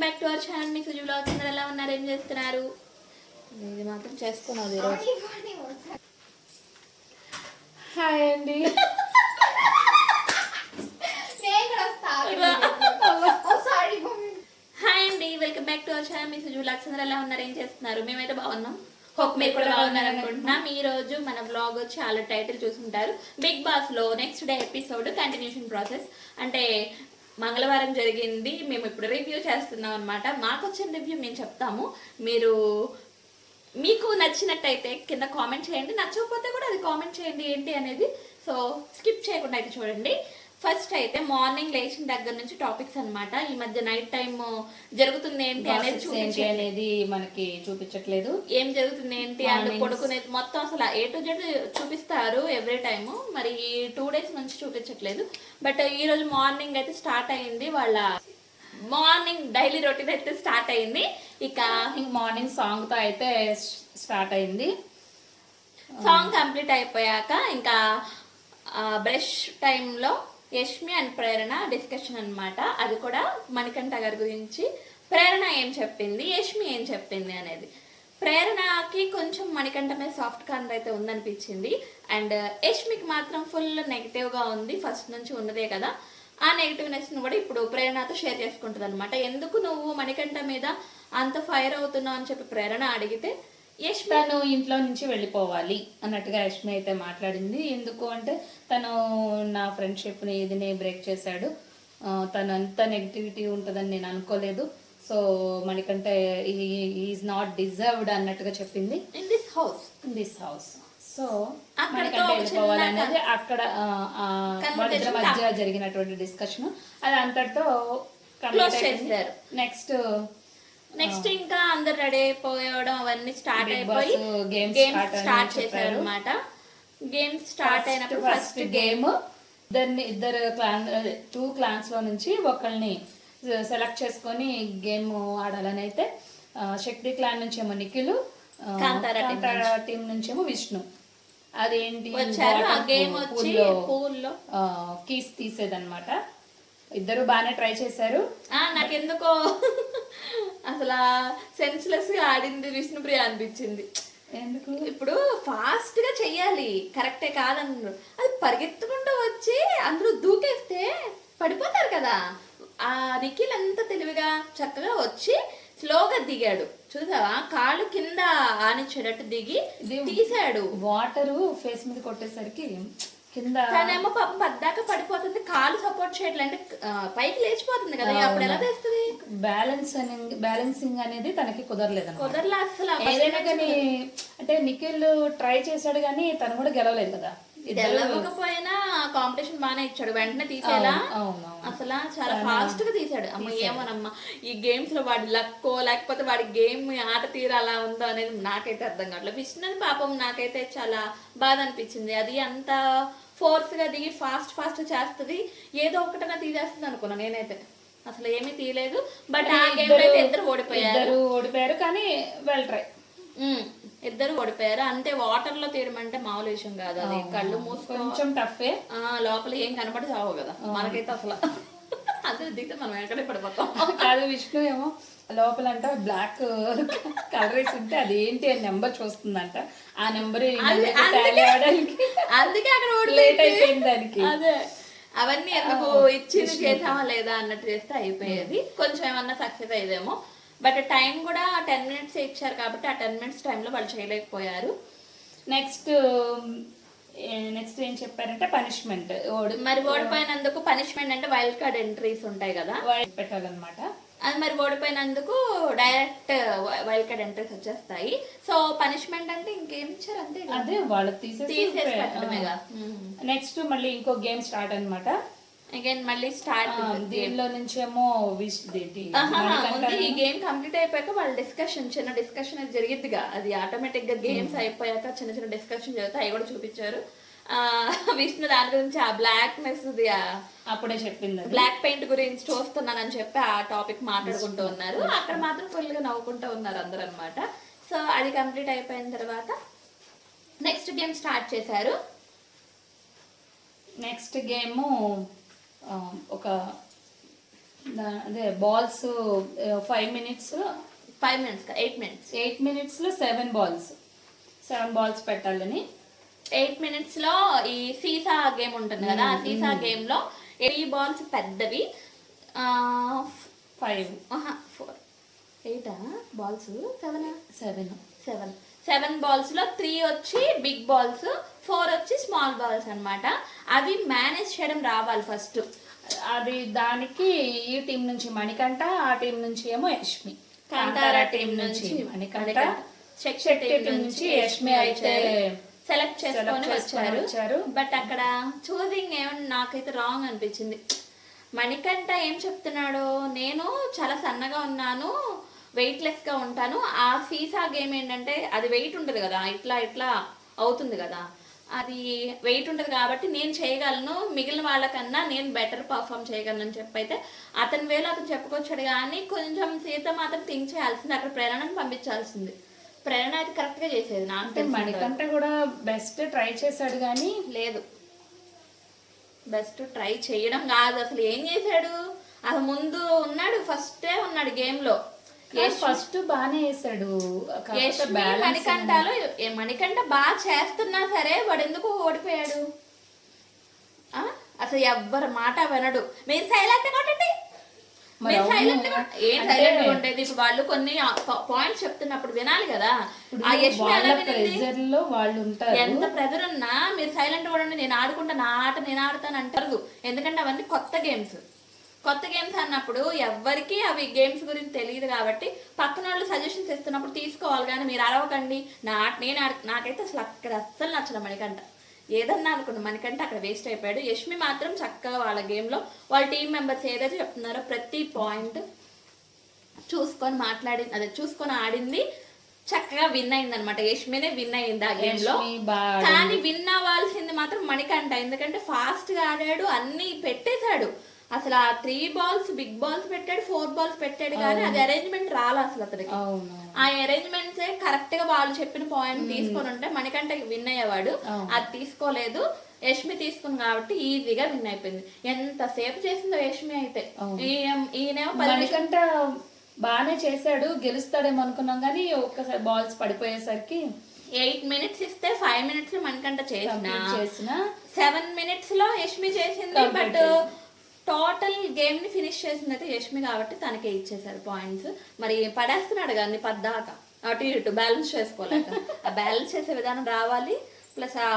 Welcome back to our channel me Suji blogs అందరూ ఎలా ఉన్నారు? ఏం చేస్తున్నారు? ఇది మాత్రం చేసుకున్నది ఈరోజు. హాయ్ అండి హాయ్ అండి welcome back to our channel me Suji blogs అందరూ ఎలా ఉన్నారు? ఏం చేస్తున్నారు? మేమైతే బాగున్నాం. హోప్ మీరు కూడా బాగున్నారు అనుకుంటున్నాం ఈ రోజు మన బ్లాగ్ వచ్చి చాలా టైటిల్ చూసుంటారు. బిగ్ బాస్లో next day episode continuation process అంటే మంగళవారం జరిగింది. మేము ఇప్పుడు రివ్యూ చేస్తున్నాం అనమాట మాకు వచ్చిన రివ్యూ మేము చెప్తాము. మీరు మీకు నచ్చినట్టయితే కింద కామెంట్ చేయండి. నచ్చకపోతే కూడా అది కామెంట్ చేయండి ఏంటి అనేది. సో స్కిప్ చేయకుండా అయితే చూడండి. ఫస్ట్ అయితే మార్నింగ్ లేచిన దగ్గర నుంచి టాపిక్స్ అన్నమాట. ఈ మధ్య నైట్ టైం జరుగుతుంది ఏంటి అనేది ఏంటి అనేది మనకి చూపించట్లేదు. ఏం జరుగుతుంది ఏంటి అంటే పడుకునేది మొత్తం అసలు ఏ టు జెడ్ చూపిస్తారు ఎవ్రీ టైమ్ మరి ఈ టూ డేస్ నుంచి చూపించట్లేదు. బట్ ఈ రోజు మార్నింగ్ అయితే స్టార్ట్ అయింది వాళ్ళ మార్నింగ్ డైలీ రొటీన్ అయితే స్టార్ట్ అయింది. ఇక మార్నింగ్ సాంగ్తో అయితే స్టార్ట్ అయింది. సాంగ్ కంప్లీట్ అయిపోయాక ఇంకా బ్రష్ టైంలో యష్మి అండ్ ప్రేరణ డిస్కషన్ అనమాట అది కూడా మణికంఠ గారి గురించి. ప్రేరణ ఏం చెప్పింది? యష్మి ఏం చెప్పింది అనేది. ప్రేరణకి కొంచెం మణికంఠ మీద సాఫ్ట్ కార్నర్ అయితే ఉందనిపించింది. అండ్ యష్మికి మాత్రం ఫుల్ నెగిటివ్గా ఉంది. ఫస్ట్ నుంచి ఉన్నదే కదా. ఆ నెగిటివ్నెస్ని కూడా ఇప్పుడు ప్రేరణతో షేర్ చేసుకుంటుంది అనమాట ఎందుకు నువ్వు మణికంఠ మీద అంత ఫైర్ అవుతున్నావు అని చెప్పి ప్రేరణ అడిగితే యష్మి తను ఇంట్లో నుంచి వెళ్ళిపోవాలి అన్నట్టుగా యష్మి అయితే మాట్లాడింది. ఎందుకు అంటే తను నా ఫ్రెండ్షిప్ని ఇదిని బ్రేక్ చేశాడు. తను అంత నెగిటివిటీ ఉంటుందని నేను అనుకోలేదు. సో మనకంటే ఈజ్ నాట్ డిజర్వ్డ్ అన్నట్టుగా చెప్పింది. In this house in this house so మనకంటే అక్కడ వాళ్ళిద్దరి మధ్య జరిగినటువంటి డిస్కషన్ అది అంతటితో. నెక్స్ట్ నెక్స్ట్ ఇంకా అందరు రెడీ అయిపోవడం అవన్నీ స్టార్ట్ అయిపోయి గేమ్ స్టార్ట్. చేశారు అనమాట గేమ్ స్టార్ట్ అయినప్పుడు ఫస్ట్ గేమ్ ఇద్దరిని ఇద్దరు క్లాన్ టూ క్లాన్స్లో నుంచి ఒకళ్ళని సెలెక్ట్ చేసుకొని గేమ్ ఆడాలని అయితే శక్తి క్లాన్ నుంచి ఏమో నిఖిల్ టీం నుంచేమో విష్ణు అదేంటి? పూల్లో కీస్ తీసేదన్నమాట. ఇద్దరు బాగానే ట్రై చేశారు. ఆ నాకెందుకో? అసలు సెన్స్లెస్గా ఆడింది విష్ణుప్రియ అనిపించింది. ఎందుకు? ఇప్పుడు ఫాస్ట్గా చెయ్యాలి. కరెక్టే కాదన్నారు అది పరిగెత్తుకుంటూ వచ్చి అందులో దూకేస్తే పడిపోతారు కదా. ఆ నిఖిల్ ఎంత తెలివిగా చక్కగా వచ్చి స్లోగా దిగాడు. చూసావా? కాళ్ళు కింద ఆనిచ్చేటట్టు దిగి తీసాడు వాటర్ ఫేస్ మీద కొట్టేసరికి కింద తనేమో పాపం పద్దాక పడిపోతుంది కాలు సపోర్ట్ చేయట్లే. అంటే పైకి లేచిపోతుంది కదా అప్పుడు ఎలా తెస్తుంది బ్యాలెన్స్ బ్యాలెన్సింగ్ అనేది తనకి కుదరలేదు కుదరలా అసలు ఏదైనా కానీ అంటే నిఖిల్ ట్రై చేశాడు కానీ తను కూడా గెలవలేదు కదా. తెలవకపోయినా కాంపిటీషన్ బాగానే ఇచ్చాడు. వెంటనే తీసేలా అసలు చాలా ఫాస్ట్గా తీసాడు. అమ్మ ఏమోనమ్మా ఈ గేమ్స్లో వాడి లక్కో లేకపోతే వాడి గేమ్ ఆట తీరు అలా ఉందో అనేది నాకైతే అర్థం కావట్లేదు. విష్ణు పాపం నాకైతే చాలా బాధ అనిపించింది. అది అంత ఫోర్స్గా దిగి ఫాస్ట్ ఫాస్ట్ చేస్తుంది. ఏదో ఒకటన్నా తీసేస్తుంది అనుకున్నా నేనైతే. అసలు ఏమీ తీయలేదు. బట్ ఆ గేమ్ అయితే ఇద్దరు ఓడిపోయారు. ఓడిపోయారు. కానీ వెల్ ట్రై ఉమ్, ఇద్దరు ఓడిపోయారు. అంతే వాటర్లో తీయడం అంటే మామూలు విషయం కాదు. అది కళ్ళు మూసుకో కొంచెం టఫే. ఆ, లోపల ఏం కనపడి చావు కదా. మనకైతే అసలు అదే దిగితే మనం ఎక్కడే పడిపోతాం. కాదు విష్ణు ఏమో లోపలంట బ్లాక్ కలర్ వేసి ఉంటే అది ఏంటి అని నెంబర్ చూస్తుందంట. ఆ నెంబర్ అందుకే అక్కడ లేట్ అయిపోయింది దానికి. అదే. అవన్నీ ఎందుకు ఇచ్చింది చేసామా లేదా అన్నట్టు చేస్తే అయిపోయేది. కొంచెం ఏమన్నా సక్సెస్ అయ్యేదేమో బట్ టైం కూడా టెన్ మినిట్స్ ఇచ్చారు కాబట్టి ఆ టెన్ మినిట్స్ టైంలో వాళ్ళు చేయలేకపోయారు. నెక్స్ట్ నెక్స్ట్ ఏం చెప్పారంటే పనిష్మెంట్ ఓడి మరి ఓడిపోయినందుకు పనిష్మెంట్ అంటే వైల్డ్ కార్డ్ ఎంట్రీస్ ఉంటాయి కదా? పెట్టాలన్నమాట. అది మరి ఓడిపోయినందుకు డైరెక్ట్ వైల్డ్ కార్డ్ ఎంట్రీస్ వచ్చేస్తాయి. సో పనిష్మెంట్ అంటే ఇంకేం ఇచ్చారు? అంతే. అదే వాళ్ళు తీసేసి నెక్స్ట్ మళ్ళీ ఇంకో గేమ్ స్టార్ట్ అన్నమాట. అగైన్ మళ్ళీ స్టార్ట్ దీనిలో నుంచేమో విష్ దేంటి ముందు ఈ గేమ్ కంప్లీట్ అయిపోయాక వాళ్ళ డిస్కషన్ చిన్న డిస్కషన్ అది జరిగిద్దిగా. అది ఆటోమేటిక్గా గేమ్స్ అయిపోయాక చిన్న చిన్న డిస్కషన్ జరుగుతాయి అవి కూడా చూపించారు. విష్ణు దాని గురించి ఆ బ్లాక్నెస్ అప్పుడే చెప్పింది. బ్లాక్ పెయింట్ గురించి చూస్తున్నానని చెప్పి ఆ టాపిక్ మాట్లాడుకుంటూ ఉన్నారు. అక్కడ మాత్రం ఫుల్గా నవ్వుకుంటూ ఉన్నారు అందరూ అనమాట సో అది కంప్లీట్ అయిపోయిన తర్వాత నెక్స్ట్ గేమ్ స్టార్ట్ చేశారు. నెక్స్ట్ గేమ్ ఒక అదే balls five minutes five minutes eight minutes eight మినిట్స్లో సెవెన్ బాల్స్ సెవెన్ బాల్స్ పెట్టాలని. ఎయిట్ మినిట్స్లో ఈ సీసా గేమ్ ఉంటుంది కదా ఆ సీసా గేమ్లో ఎయిట్ బాల్స్ పెద్దవి? ఫైవ్ ఫోర్ ఎయిటా బాల్స్ సెవెనా సెవెన్ సెవెన్ సెవెన్ బాల్స్లో త్రీ వచ్చి బిగ్ బాల్స్ ఫోర్ వచ్చి స్మాల్ బాల్స్ అన్నమాట. అవి మేనేజ్ చేయడం రావాలి ఫస్ట్. అది దానికి ఈ టీం నుంచి మణికంఠ ఆ టీం నుంచి ఏమో యష్మి. కాంతారా టీం నుంచి శక్తి టీం నుంచి యష్మి అయితే సెలెక్ట్ చేసుకొని వచ్చారు. వచ్చారు. బట్ అక్కడ చూసింగ్ ఏమన్నా నాకైతే రాంగ్ అనిపించింది. మణికంఠ ఏం చెప్తున్నాడు నేను చాలా సన్నగా ఉన్నాను. వెయిట్ లెస్గా ఉంటాను. ఆ సీసా గేమ్ ఏంటంటే అది వెయిట్ ఉంటుంది కదా ఇట్లా ఇట్లా అవుతుంది కదా. అది వెయిట్ ఉంటుంది కాబట్టి నేను చేయగలను మిగిలిన వాళ్ళకన్నా నేను బెటర్ పర్ఫామ్ చేయగలను అని చెప్పి అయితే అతని వేలో అతను చెప్పుకొచ్చాడు కానీ కొంచెం సీత మాత్రం థింక్ చేయాల్సింది అక్కడ ప్రేరణను పంపించాల్సింది. ప్రేరణ అయితే కరెక్ట్గా చేసేది నాకు మణికంఠ కూడా బెస్ట్ ట్రై చేశాడు కానీ లేదు. బెస్ట్ ట్రై చేయడం కాదు అసలు ఏం చేశాడు? అసలు ముందు ఉన్నాడు ఫస్టే ఉన్నాడు గేమ్లో. ఫస్ట్ బాగానే వేసాడు మణికంఠలో మణికంఠ బాగా చేస్తున్నా సరే వాడు ఎందుకు ఓడిపోయాడు? అసలు ఎవ్వరి మాట వినడు. మీరు సైలెంట్ కొట్టండి మరి. సైలెంట్ ఏం సైలెంట్ ఉండేది? ఇప్పుడు వాళ్ళు కొన్ని పాయింట్స్ చెప్తున్నప్పుడు వినాలి కదా. ఆ వాళ్ళ ఉంటారు. ఎంత ప్రెజర్ ఉన్నా మీరు సైలెంట్ కూడా నేను ఆడుకుంటా నా ఆట నేను ఆడతాను అంటారు. ఎందుకంటే అవన్నీ కొత్త గేమ్స్ కొత్త గేమ్స్ అన్నప్పుడు ఎవ్వరికి అవి గేమ్స్ గురించి తెలియదు కాబట్టి పక్కన వాళ్ళు సజెషన్స్ ఇస్తున్నప్పుడు తీసుకోవాలి కానీ మీరు అరవకండి. నా నేను నాకైతే అసలు అక్కడ అస్సలు నచ్చడం మణికంట ఏదన్నా అనుకున్నా మనకంటే అక్కడ వేస్ట్ అయిపోయాడు. యష్మి మాత్రం చక్కగా వాళ్ళ గేమ్లో వాళ్ళ టీం మెంబర్స్ ఏదైతే చెప్తున్నారో ప్రతి పాయింట్ చూసుకొని మాట్లాడి అదే చూసుకొని ఆడింది. చక్కగా విన్ అయింది అనమాట యష్మినే విన్ అయింది ఆ గేమ్లో. కానీ విన్ అవ్వాల్సింది మాత్రం మణికంఠ. ఎందుకంటే ఫాస్ట్గా ఆడాడు అన్ని పెట్టేశాడు. అసలు ఆ త్రీ బాల్స్ బిగ్ బాల్స్ పెట్టాడు ఫోర్ బాల్స్ పెట్టాడు కానీ అది అరేంజ్మెంట్ రాలే అసలు అతనికి. ఆ అరేంజ్మెంట్స్ కరెక్ట్గా వాళ్ళు చెప్పిన పాయింట్ తీసుకొని ఉంటే మనకంటే విన్ అయ్యేవాడు. అది తీసుకోలేదు. యష్మి తీసుకుంది కాబట్టి ఈజీగా విన్ అయిపోయింది. ఎంతసేపు చేసిందో యష్మి అయితే. ఈయన- ఈయనేమో పది మణికంఠ బాగానే చేశాడు గెలుస్తాడేమో అనుకున్నాం కానీ ఒక్కసారి బాల్స్ పడిపోయేసరికి ఎయిట్ మినిట్స్ ఇస్తే ఫైవ్ మినిట్స్ మనకంట చేసిన. సెవెన్ మినిట్స్లో యష్మి చేసింది బట్ టోటల్ గేమ్ని ఫినిష్ చేసింది అయితే యష్మి కాబట్టి తనకే ఇచ్చేసారు పాయింట్స్. మరి పడేస్తున్నాడు కానీ పద్దాక. అటు ఇటు బ్యాలెన్స్ చేసుకోలేక. ఆ బ్యాలెన్స్ చేసే విధానం రావాలి. ప్లస్ ఆ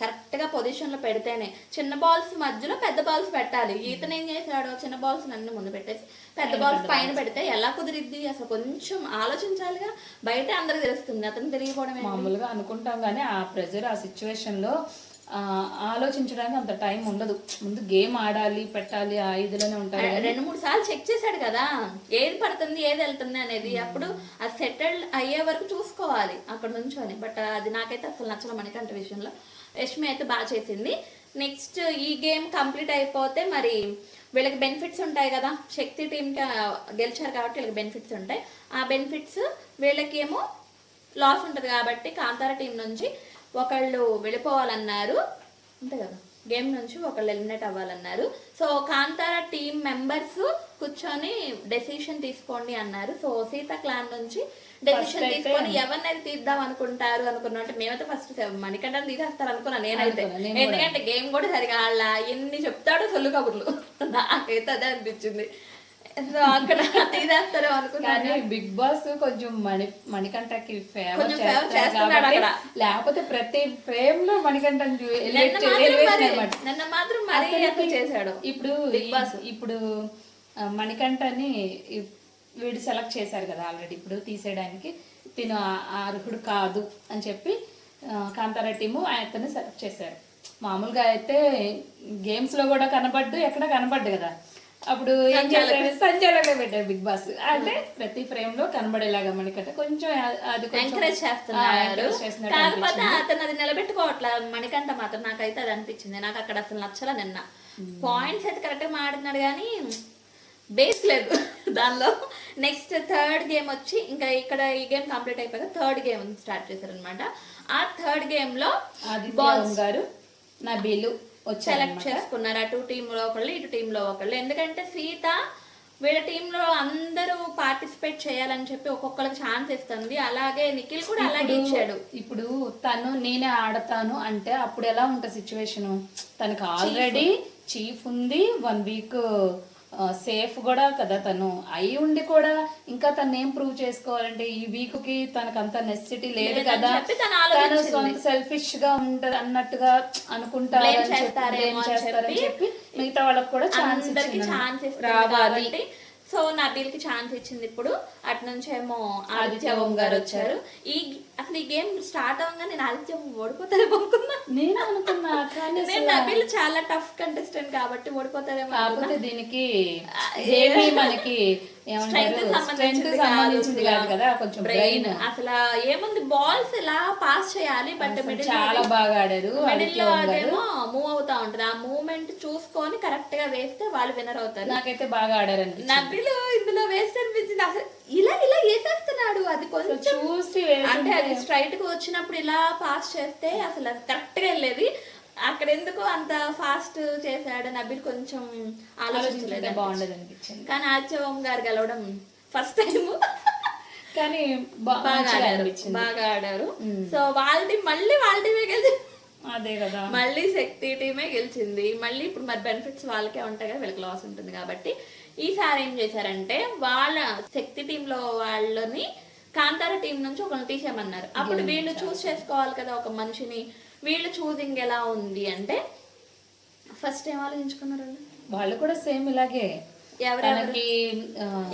కరెక్ట్గా పొజిషన్లో పెడితేనే చిన్న బాల్స్ మధ్యలో పెద్ద బాల్స్ పెట్టాలి. ఈతను ఏం చేశాడు? చిన్న బాల్స్ అన్ని ముందు పెట్టేసి పెద్ద బాల్స్ పైన పెడితే ఎలా కుదిరిద్ది? అసలు కొంచెం ఆలోచించాలిగా. బయట అందరికి తెలుస్తుంది. అతను తెలియకపోవడం? మామూలుగా అనుకుంటాం కానీ ఆ ప్రెజర్ ఆ సిచ్యువేషన్లో ఆ, ఆలోచించడానికి అంత టైం ఉండదు. ముందు గేమ్ ఆడాలి పెట్టాలి ఆ ఇదిలోనే కానీ రెండు మూడు సార్లు చెక్ చేశాడు కదా ఏది పడుతుంది ఏది వెళ్తుంది అనేది. అప్పుడు అది సెటిల్ అయ్యే వరకు చూసుకోవాలి అక్కడ నుంచొని. బట్ అది నాకైతే అసలు నచ్చల మనకంట విషయంలో. యష్మి అయితే బాగా చేసింది. నెక్స్ట్ ఈ గేమ్ కంప్లీట్ అయిపోతే మరి వీళ్ళకి బెనిఫిట్స్ ఉంటాయి కదా. శక్తి టీంకి గెలిచారు కాబట్టి వీళ్ళకి బెనిఫిట్స్ ఉంటాయి. ఆ బెనిఫిట్స్ వీళ్ళకి ఏమో లాస్ ఉంటుంది కాబట్టి కాంతార టీం నుంచి ఒకళ్ళు వెళ్ళిపోవాలన్నారు. అంతే కదా? గేమ్ నుంచి ఒకళ్ళు ఎలిమినేట్ అవ్వాలన్నారు. సో కాంతార టీం మెంబర్స్ కూర్చొని డెసిషన్ తీసుకోండి అన్నారు. సో సీత క్లాన్ నుంచి డెసిషన్ తీసుకొని ఎవరినైతే తీద్దాం అనుకుంటారు అనుకున్నా అంటే మేమైతే ఫస్ట్ మణికంఠని తీసేస్తారు అనుకున్నా నేనైతే. ఎందుకంటే గేమ్ కూడా సరిగా ఆడాల. ఎన్ని చెప్తాడో సొల్లు కబుర్లు. నాకైతే అదే అనిపించింది. అక్కడ తీసేస్తారు అనుకున్నాను కానీ బిగ్ బాస్ కొంచెం మణి మణికంఠకి చేస్తున్నాడు అక్కడ. లేకపోతే ప్రతి ఫ్రేమ్లో మణికంఠని నిన్న మాత్రం మరి చేశాడు ఇప్పుడు బిగ్ బాస్. ఇప్పుడు మణికంఠని వీడు సెలెక్ట్ చేశారు కదా ఆల్రెడీ ఇప్పుడు తీసేయడానికి తిను అర్హుడు కాదు అని చెప్పి కాంతారా టీము అతన్ని సెలెక్ట్ చేశారు. మామూలుగా అయితే గేమ్స్లో కూడా కనబడ్డు ఎక్కడ కనబడ్డు కదా. అప్పుడు ఏం చేశారు పెట్టారు బిగ్ బాస్. అంటే ప్రతి ఫ్రేమ్లో కనబడేలాగా మనకంటే కొంచెం అది ఎంకరేజ్ చేస్తున్నారు. చేస్తున్నట్టు కాకపోతే. అతను అది నిలబెట్టుకోవట్లే. మణికంఠ మాత్రం నాకైతే అది అనిపించింది. నాకు అక్కడ అసలు నచ్చల నిన్న. పాయింట్స్ అయితే కరెక్ట్గా మాడుతున్నాడు కానీ బేస్ లేదు దానిలో. నెక్స్ట్ థర్డ్ గేమ్ వచ్చి ఇంకా ఇక్కడ ఈ గేమ్ కంప్లీట్ అయిపోయాక థర్డ్ గేమ్ స్టార్ట్ చేశారనమాట ఆ థర్డ్ గేమ్లో గారు నా బిల్లు సెలెక్ట్ చేసుకున్నారు. అటు టీమ్లో ఒకళ్ళు ఇటు టీమ్లో ఒకళ్ళు. ఎందుకంటే సీత వీళ్ళ టీంలో అందరూ పార్టిసిపేట్ చేయాలని చెప్పి ఒక్కొక్కరికి ఛాన్స్ ఇస్తుంది. అలాగే నిఖిల్ కూడా అలాగే ఇచ్చాడు. ఇప్పుడు తను నేనే ఆడతాను అంటే అప్పుడు ఎలా ఉంటుంది సిచ్యువేషన్ తనకు ఆల్రెడీ చీఫ్ ఉంది. వన్ వీక్ సేఫ్ కూడా కదా తను. అయి ఉండి కూడా ఇంకా తను ఏం ప్రూవ్ చేసుకోవాలంటే ఈ వీక్కి తనకు అంత నెసెసిటీ లేదు కదా. తను. సొంత సెల్ఫిష్గా ఉంటది అన్నట్టుగా అనుకుంటారు చేస్తారని చెప్పి మిగతా వాళ్ళకి కూడా ఛాన్స్ రావాలి. సో నబీల్కి ఛాన్స్ ఇచ్చింది ఇప్పుడు. అటు నుంచి ఏమో ఆదిత్య ఆదిత్య ఓం ఓం గారు గారు వచ్చారు. ఈ అసలు ఈ గేమ్ స్టార్ట్ అవగానే నేను ఆదిత్య ఓం ఓడిపోతారేమో అనుకున్నా. నేను అనుకున్నా కానీ నేను నబీల్ చాలా టఫ్ కంటెస్టెంట్ కాబట్టి ఓడిపోతారేమో కాకపోతే దీనికి ఏమి మనకి ఏమంటారు? స్ట్రెంత్ సంబంధించింది కాదు కదా కొంచెం బ్రెయిన్ బ్రెయిన్ అసలు ఏముంది బాల్స్ ఇలా పాస్ చేయాలి? బట్ చాలా బాగా ఆడారు మిడిల్లో అదేమో మూవ్ అవుతా ఉంటది. ఆ మూవ్మెంట్ చూసుకొని కరెక్ట్గా వేస్తే వాళ్ళు విన్నర్ అవుతారు. నాకైతే బాగా ఆడారండి నబిలు ఇందులో వేస్ట్ అనిపించింది అసలు ఇలా ఇలా వేసేస్తున్నాడు. అది కొంచెం చూసి అంటే అది స్ట్రైట్గా వచ్చినప్పుడు ఇలా పాస్ చేస్తే అసలు అది కరెక్ట్గా వెళ్ళేది. అక్కడ ఎందుకు అంత ఫాస్ట్ చేశాడు. నబిల్ కొంచెం ఆలోచించలేదు బాగుండదు అనిపించింది. కానీ ఓం గారు గెలవడం ఫస్ట్ టైం కానీ బాగా ఆడారు. బాగా ఆడారు. సో వాళ్ళది మళ్ళీ వాళ్ళ టీమే గెలిచింది అదే కదా. మళ్ళీ శక్తి టీమే గెలిచింది. మళ్ళీ ఇప్పుడు మరి బెనిఫిట్స్ వాళ్ళకే ఉంటాయి కదా వీళ్ళకి లాస్ ఉంటుంది కాబట్టి. ఈసారి ఏం చేశారంటే వాళ్ళ శక్తి టీంలో వాళ్ళని కాంతార టీం నుంచి ఒకరిని తీసేయమన్నారు. అప్పుడు వీళ్ళు చూస్ చేసుకోవాలి కదా ఒక మనిషిని. వీళ్ళు చూసింగ్ ఎలా ఉంది అంటే ఫస్ట్ ఏం ఆలోచించుకున్నారు వాళ్ళు? కూడా సేమ్ ఇలాగే. తనకి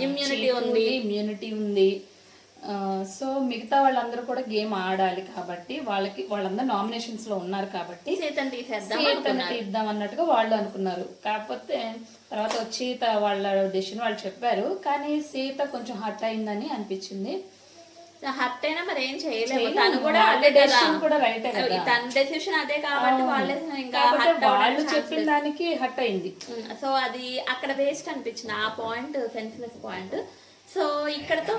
Immunity ఉంది. ఇమ్యూనిటీ ఉంది. సో మిగతా వాళ్ళందరూ కూడా గేమ్ ఆడాలి కాబట్టి వాళ్ళకి వాళ్ళందరూ నామినేషన్స్లో ఉన్నారు కాబట్టి ఇద్దాం అన్నట్టుగా వాళ్ళు అనుకున్నారు. కాకపోతే తర్వాత వచ్చి వాళ్ళ డెసిషన్ వాళ్ళు చెప్పారు. కానీ సీత కొంచెం హర్ట్ అయిందని అనిపించింది. హర్ట్ అయినా మరి ఏం చేయలేము. తను కూడా అదే decision కూడా కదా. తన డెసిషన్ అదే కాబట్టి వాళ్ళే ఇంకా వాళ్ళు చెప్పిన దానికి హర్ట్ అయింది. సో అది అక్కడ వేస్ట్ అనిపించింది ఆ పాయింట్ సెన్స్లెస్ పాయింట్ సో ఇక్కడతో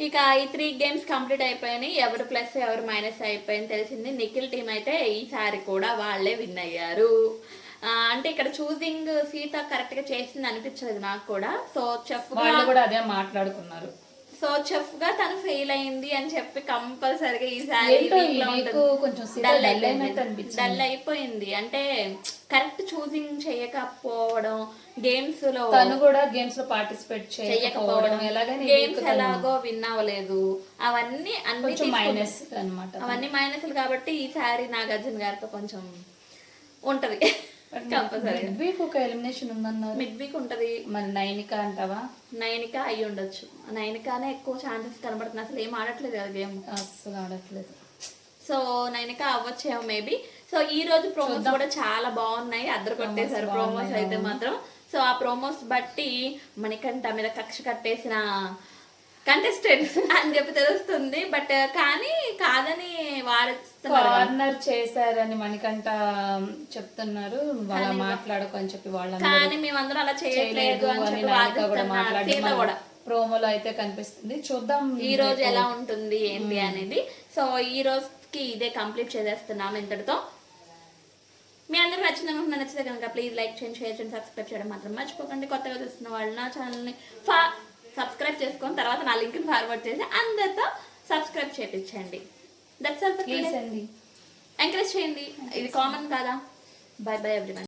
ఇక ఈ త్రీ గేమ్స్ కంప్లీట్ అయిపోయినాయి. ఎవరు ప్లస్ ఎవరు మైనస్ అయిపోయింది తెలిసింది. నిఖిల్ టీం అయితే ఈసారి కూడా వాళ్ళే విన్ అయ్యారు. అంటే ఇక్కడ చూసింగ్ సీత కరెక్ట్గా చేసింది అనిపించలేదు నాకు కూడా. సో చెఫ్ వాళ్ళు కూడా అదే మాట్లాడుకున్నారు. సో చెఫ్గా తను ఫెయిల్ అయింది అని చెప్పి కంపల్సరిగా ఈసారి డల్ అయిపోయింది. డల్ అయిపోయింది. అంటే కరెక్ట్ చూసింగ్ చేయకపోవడం గేమ్స్లో తను కూడా గేమ్స్లో పార్టిసిపేట్ చేయకపోవడం గేమ్స్ ఎలాగో విన్ అవ్వలేదు. అవన్నీ అన్ని మైనస్ అన్నమాట అవన్నీ మైనస్లు కాబట్టి ఈసారి నాగార్జున గారితో కొంచెం ఉంటది. కంపల్సరీ. మిడ్ వీక్ ఒక ఎలిమినేషన్ ఉందన్నారు. మిడ్ వీక్ ఉంటది. మరి నైనిక అంటావా? నైనిక అయి ఉండొచ్చు. నైనికానే ఎక్కువ ఛాన్సెస్ కనబడుతుంది అసలు ఏం ఆడట్లేదు కదా గేమ్ అస్సలు ఆడట్లేదు. సో నైనిక అవ్వచ్చేమో మేబీ సో ఈ రోజు ప్రోమోస్ కూడా చాలా బాగున్నాయి. అద్దరు కొట్టేశారు. ప్రోమోస్ అయితే మాత్రం. సో ఆ ప్రోమోస్ బట్టి మణికంఠ మీద కక్ష కట్టేసిన కంటెస్టెంట్ అని చెప్పి తెలుస్తుంది బట్ కానీ కాదని కార్నర్ చేశారని మణికంట చెప్తున్నారు. వాళ్ళ మాట్లాడకు అని చెప్పి వాళ్ళందరూ కానీ మేమందరం అలా చేయట్లేదు చేయలేదు అని కూడా ప్రోమోలో అయితే కనిపిస్తుంది. చూద్దాం ఈ రోజు ఎలా ఉంటుంది ఏంటి అనేది. సో ఈ రోజుకి ఇదే కంప్లీట్ చేసేస్తున్నాం ఇంతటితో. మీ అందరూ నచ్చింది అనుకుంటున్నా నచ్చితే కనుక ప్లీజ్ లైక్ చేయండి షేర్ చేయండి సబ్స్క్రైబ్ చేయడం మాత్రం మర్చిపోకండి. కొత్తగా చూస్తున్న వాళ్ళు నా ఛానల్ని ఫా సబ్స్క్రైబ్ చేసుకొని తర్వాత నా లింక్ని ఫార్వర్డ్ చేసి అందరితో సబ్స్క్రైబ్ చేయించండి దట్స్ ఆల్ ప్లీజ్ అండి ఎంకరేజ్ చేయండి. ఇది కామన్ కాదా. By by everyone